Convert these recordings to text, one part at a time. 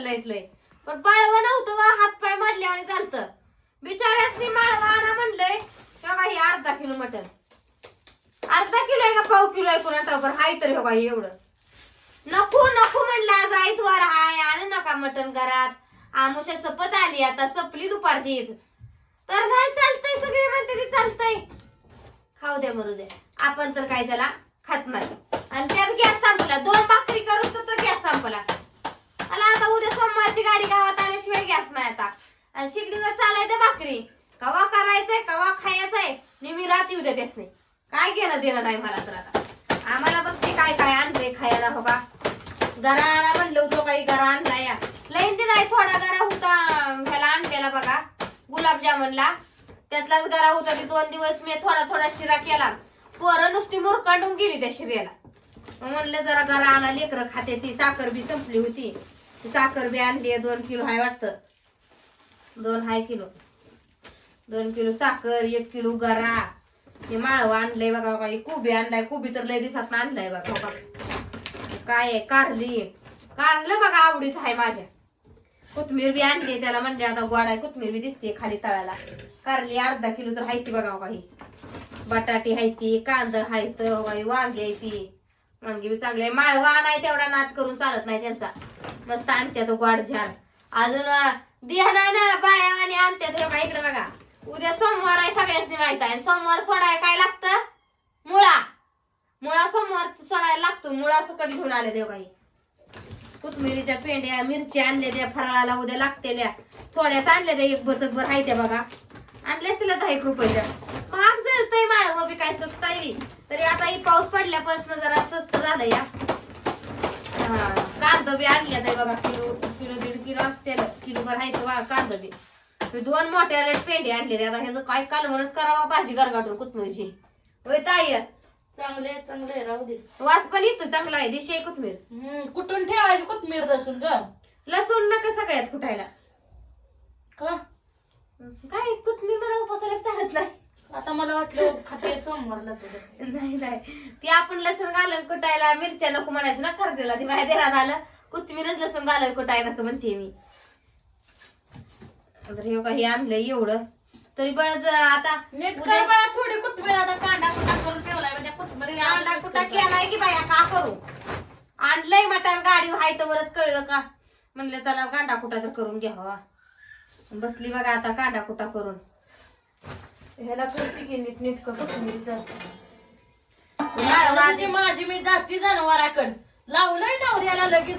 चालतं इथलंय लय पण पळव नव्हतं वा हात पाय मारले आणि चालतं बिचाऱ्यासनी माळवा आणा म्हणलंय. बघा हे अर्धा किलो मटन अर्धा किलो आहे का पाव किलो आहे कोणा टावर हाय तर हो बाई एवढं. नको नको म्हणलं आज आईतवार हाय आणू नका मटन घरात. आमुषा सपत आली आता सपली दुपारची येत तर नाही चालतंय सगळे म्हणते ते चालतंय. खाऊ द्या मरू द्या. आपण तर काय त्याला खात नाही आणि त्यात गॅस संपला दोन भाकरी करून तर गॅस संपला मला आता उद्या सोमवारची गाडी गावात आल्याशिवाय गॅस नाही आता आणि शिकडीवर चालायचं भाकरी कवा करायचंय कवा खायचंय नेहमी रात येऊ द्या त्यासने काय घेणं देणं नाही मला तर आता. आम्हाला बघते काय काय आणते खायला हो का? गरा आणा म्हणलं होतं काही गरा आणला या लईन ते नाही थोडा गरा होता. ह्याला आणलेला बघा गुलाबजामुनला. त्यातलाच गरा होता की दोन दिवस मी थोडा थोडा शिरा केला. पोरं नुसती मुरकांडून गेली त्या शिऱ्याला म्हणलं जरा गरा आणा लेकरं खाते. ती साखर बी संपली होती. ती साखर बी आणली दोन किलो हाय वाटतं. दोन हाय किलो. दोन किलो साखर एक किलो गरा. हे माळव आणलंय बघा काही कोबी आणलाय कोबी तर लय दिवसात आणलाय बघा. हो काय आहे? कारली. कारलं बघा आवडीच आहे माझ्या. कोथमीर बी आणली त्याला म्हणजे आता गोड आहे कोथमीर बी दिसते खाली तळाला कारली अर्धा किलो तर हायती बघा हो काही बटाटी हायती कांद हायत हो काही वांगी हायती वांगी बी चांगले माळवा नाही तेवढा नाद करून चालत नाही त्यांचा. मस्त आणत्या तो गोड झाड अजून दिया ना बाया आणि आणत्यात उद्या सोमवार आहे सगळ्यांनी माहीत आहे. सोमवार सोडाय काय लागतं? मुळा. मुळा सोमवार सोडायला लागतो. मुळा सकट घेऊन आले देव काही कोथमिरीच्या पेंड्या मिरच्या आणल्या त्या फराळाला उद्या लागतेल्या थोड्याच आणल्या त्या एक बचत भर आहे त्या बघा. आणल्याच तिला दहा एक रुपयाच्या. महाग जळतय माळ बी काय स्वस्त आहे तरी आता ही पाऊस पडल्यापासून जरा स्वस्त झालं या. हा, कांदा बी आणल्यात बघा किलो किलो दीड किलो असते किलो भर आहे तो कांदा बी. मी दोन मोठ्या रेट पेंडे आणले आता ह्याचं काय कालवणच करावा? भाजी गरगाटून कोथमिरीची. होय ताई? चांगले चांगले राहू दे. वास पण येतो चांगला आहे. दिशे कोथमीर. हम्म, कुठून ठेवायची कोथमीर लसूण ग? लसूण नका सगळ्यात कुठायला. का? काय कोथमीर मला उपासाला चालत नाही. आता मला वाटलं खाते सोमवारलाच होतं. नाही नाही. ती आपण लसूण घालून कुटायला मिरच्या नको म्हणायचं ना खरडेला ती माझ्या देण्यात आलं. कोथमीरच लसूण घालून कुटाय नको म्हणते मी. तर हे काही आणलंय एवढं. तरी बळ आता उद्या- बघा थोडी कोथमीर आता कांदा कुटा करून ठेवलाय म्हणजे कोथमीर कांदा कुठा केलाय की बाया का करू. आणलंय मटण गाडी हाय तर बरंच कळलं का? म्हणलं चला कांदा कुटा तर करून घ्यावा बसली बघा आता कांदा कुटा करून. ह्याला करते की नीट नीट कोथिंबीरचं. माझी माझी मी जाती जनावराकड. लावलंय नवऱ्याला लगेच.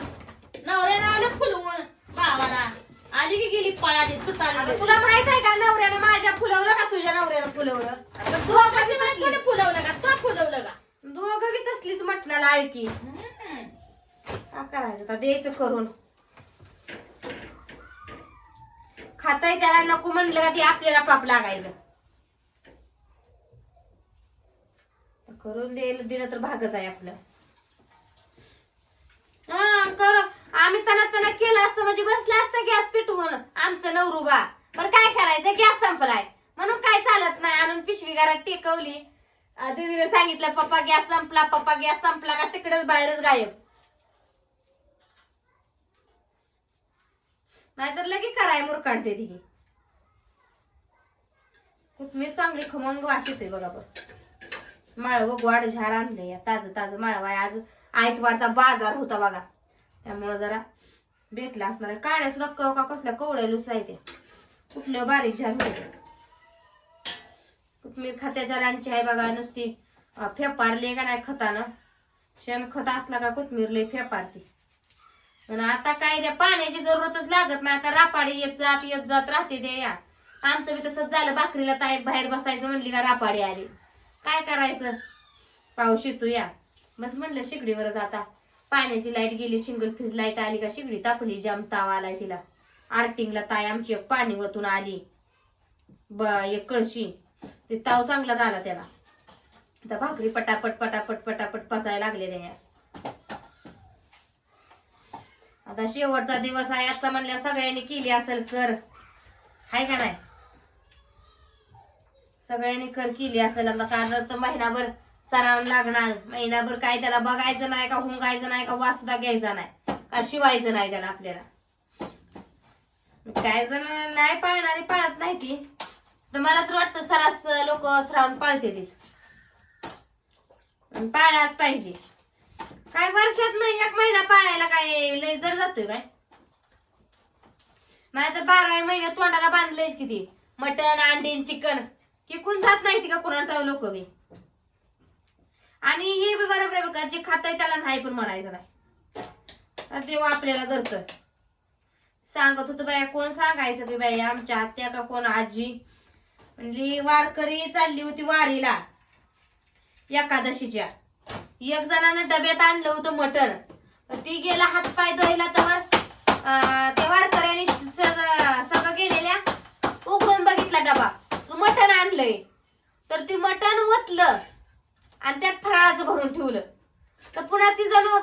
नवऱ्याला आलं फुलवून भावाला. आली की गेली पळाली सुटाली तुला माहीत आहे का नवऱ्यानं माझ्या फुलवलं का तुझ्या नवऱ्यानं फुलवलं? तू कशी नाही फुलवलं का? तो फुलवलं का? दोघं बी तसलीच मटणाला आळकी. काय करायचं? आता द्यायचं करून. खाताय त्याला नको म्हणलं का ती आपल्याला पाप लागायचं. करून द्यायला दिलं तर भागच आहे आपलं हा कर आम्ही तना तना केलं असतं म्हणजे बसलं असतं गॅस पेटवून. आमचं नवरुबा बरं काय करायचं? गॅस संपलाय. म्हणून काय चालत नाही? आणून पिशवी घरात टेकवली. अं, दीदीने सांगितलं पप्पा गॅस संपला. पप्पा गॅस संपला का? तिकडेच बाहेरच गायब. नाहीतर लगे कराय मुरकाडते ती कोथमीर चांगली खमंग वास येते बघा बघ. माळव गोड झाड आणले या ताज ताज माळव आहे. आज आयतवारचा बाजार होता बघा. त्यामुळं जरा भेटला असणार काळ्या सुद्धा कव का कसल्या कवड्या लुसरायते कुठल्या बारीक झाड होते कोथमीर खात्याच्या रांची आहे बघा नुसती फेपारली का नाही खतानं? शेण खत असला का कोथमीर लय फेपारती पण आता काय त्या पाण्याची जरूरतच लागत नाही. आता रापाडी येत जात येत जात राहते द्या या. आमचं बी तसंच झालं. भाकरीला ताई बाहेर बसायचं म्हणली का रापाडी आली. काय करायचं? पाऊस येतो या. बस म्हणलं शिकडीवरच आता पाण्याची लाइट गेली सिंगल फिज लाइट आली का शिगडी तापली जाम ताव आलाय तिला. आर्टिंगला ताई आमची एक पाणी वतून आली. ब एक कळशी. ते ताव चांगला झाला त्याला. आता भाकरी पटापट पटापट पटापट पचायला लागले त्या. आता शेवटचा दिवस आहे आता म्हणल्या सगळ्यांनी केली असेल कर. हाय का नाही? सगळ्यांनी कर केली असेल आता कारण तर महिनाभर सराव लागणार. महिनाभर काय त्याला बघायचं नाही का हुंगायचं नाही का वासुदा घ्यायचा नाही. का शिवायचं नाही त्याला आपल्याला? काय जण नाही पाळणारी पाळत नाही ती. तर मला तर वाटतं सरास लोक श्रावण पाळते तीच पाळाच पाहिजे. काय वर्षात नाही एक महिना पाळायला काय लय जड जातोय काय? नाही तर बाराव्या महिन्यात तोंडाला बांधलंयच किती मटन अंडी चिकन. किकून जात नाही ती का कोणाला लोक बी? आणि हे बी बरोबर आहे बरं का जे आहे त्याला नाही पण म्हणायचं नाही. देव आपल्याला धरत. सांगत होतं बाया कोण सांगायचं की बाई आमच्या आत्या का कोण आजी? म्हणली वारकरी चालली होती वारीला एकादशीच्या. एक जणानं डब्यात आणलं होतं मटण. ती गेला हातपाय धुवायला तर त्या वारकऱ्याने सगळं गेलेल्या उघडून बघितला डबा. मटण आणलंय. तर ती मटण ओतलं. आणि त्यात फराळाचं भरून ठेवलं. तर पुन्हा ती जणू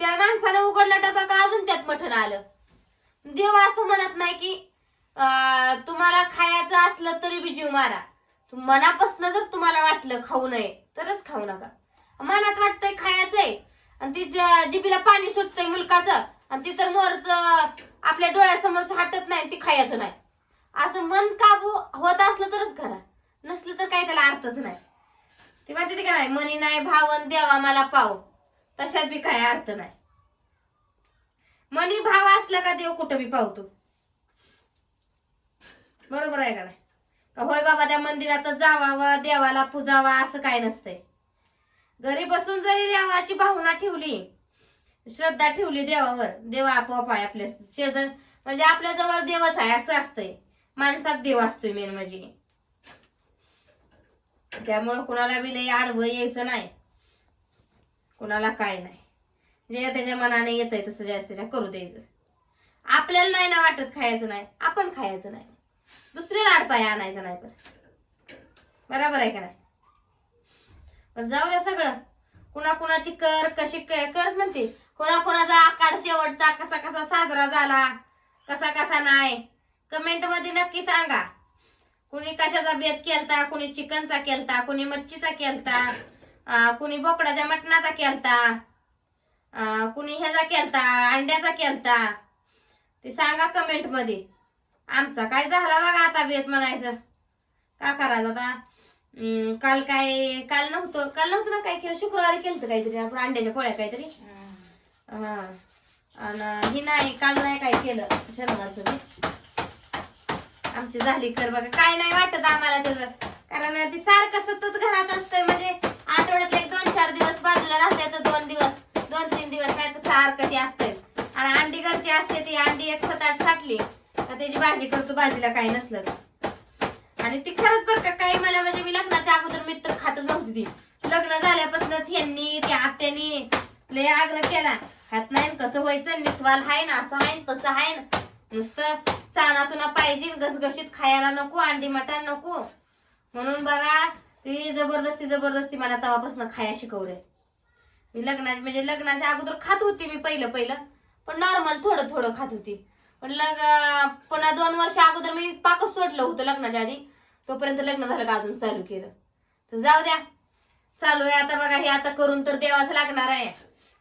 त्या माणसानं उघडला डबा का अजून त्यात मठन आलं? देव असं म्हणत नाही की तुम्हाला खायचं असलं तरी बी जीव मारा. मनापासून मनापासनं जर तुम्हाला वाटलं खाऊ नये तरच खाऊ नका. मनात वाटतंय खायचंय. आणि ती जिबीला जिभीला पाणी सुटतंय मुलकाचं आणि ती तर मोरच आपल्या डोळ्यासमोर हटत नाही ती खायचं नाही. असं मन काबू होत असलं तरच घरा नसलं तर काही त्याला अर्थच नाही. ती म्हणते ती का नाही मनी नाही भावन देवा मला पाव. तशात बी काय अर्थ नाही. मनी भाव असला का देव कुठं बी पावतो. बरोबर आहे का नाही? का होय बाबा त्या मंदिरात जावा देवाला पूजावा असं काय नसतंय. घरी बसून जरी देवाची भावना ठेवली श्रद्धा ठेवली देवावर देवा आपोआप आहे आपल्या शेजन म्हणजे आपल्या जवळ देवच आहे असं असतंय. माणसात देव असतोय मेन म्हणजे. त्यामुळं कुणाला बी लई आडवं यायचं नाही. कुणाला काय नाही. जे त्याच्या मनाने येतंय तसं जास्त त्याच्या करू द्यायचं. आपल्याला नाही ना वाटत खायचं नाही. आपण खायचं नाही. दुसऱ्याला आडपाय आणायचं नाही तर बरोबर आहे का नाही? जाऊ द्या सगळं. कुणा कुणाची कर कशी करच म्हणते. कोणा कोणाचा आकार शेवटचा कसा कसा साजरा झाला कसा कसा नाही. कमेंटमध्ये नक्की सांगा. कुणी कशाचा बेत केलता कुणी चिकनचा केलता कुणी मच्छीचा केलता कुणी बोकडाच्या मटणाचा केलता कुणी ह्याचा केलता अंड्याचा केलता. ते सांगा कमेंटमध्ये. आमचा काय झाला बघा आता बेत म्हणायचं. का करायचं आता? काल काय काल नव्हतं. काल नव्हतं ना काय केलं? शुक्रवारी केलं काहीतरी आपण अंड्याच्या पोळ्या काहीतरी. हा आणि ही नाही काल नाही काय केलं. शनिवारचं आमची झाली कर बघा. काय नाही वाटत आम्हाला त्याचं. कारण ती सारखं सतत घरात असतंय. म्हणजे आठवड्यात एक दोन चार दिवस बाजूला राहते तर दोन दिवस दोन तीन दिवस नाही तर सारखं ती असते आणि अंडी घरची असते ती अंडी एक सात आठ साठली त्याची भाजी करतो भाजीला काही नसलं आणि ती खरंच बरं का काही मला म्हणजे मी लग्नाच्या अगोदर मी तर खातच नव्हती ती. लग्न झाल्यापासूनच ह्यांनी त्या आत्यानी लय आग्रह केला. खात नाही कसं व्हायचं निचवाल हाय ना असं हाय तसं हाय ना. नुसतं चाना चुना पाहिजे घसघशीत खायला नको अंडी मटण नको. म्हणून बघा ती जबरदस्ती जबरदस्ती मला तेव्हापासून खाया शिकवलंय. मी लग्ना म्हणजे लग्नाच्या अगोदर खात होती मी पहिलं पहिलं. पण नॉर्मल थोडं थोडं खात होती. पण लग पुन्हा दोन वर्ष अगोदर मी पाकच सोडलं होतं लग्नाच्या आधी. तोपर्यंत लग्न झालं का अजून चालू केलं. तर जाऊ द्या. चालू आहे आता बघा हे आता करून तर देवाच लागणार आहे.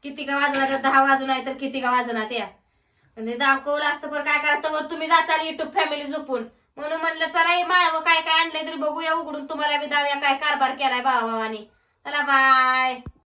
किती का वाजणार दहा वाजून आहे तर किती का वाजणार या आणि दाखवलं असतं पण काय करा तर तुम्ही जाचाल युट्यूब फॅमिली झोपून. म्हणून म्हणलं चला हे माळव काय काय आणलंय तरी बघूया उघडून तुम्हाला बी दाव्या काय कारभार केलाय भावा भावानी. चला बाय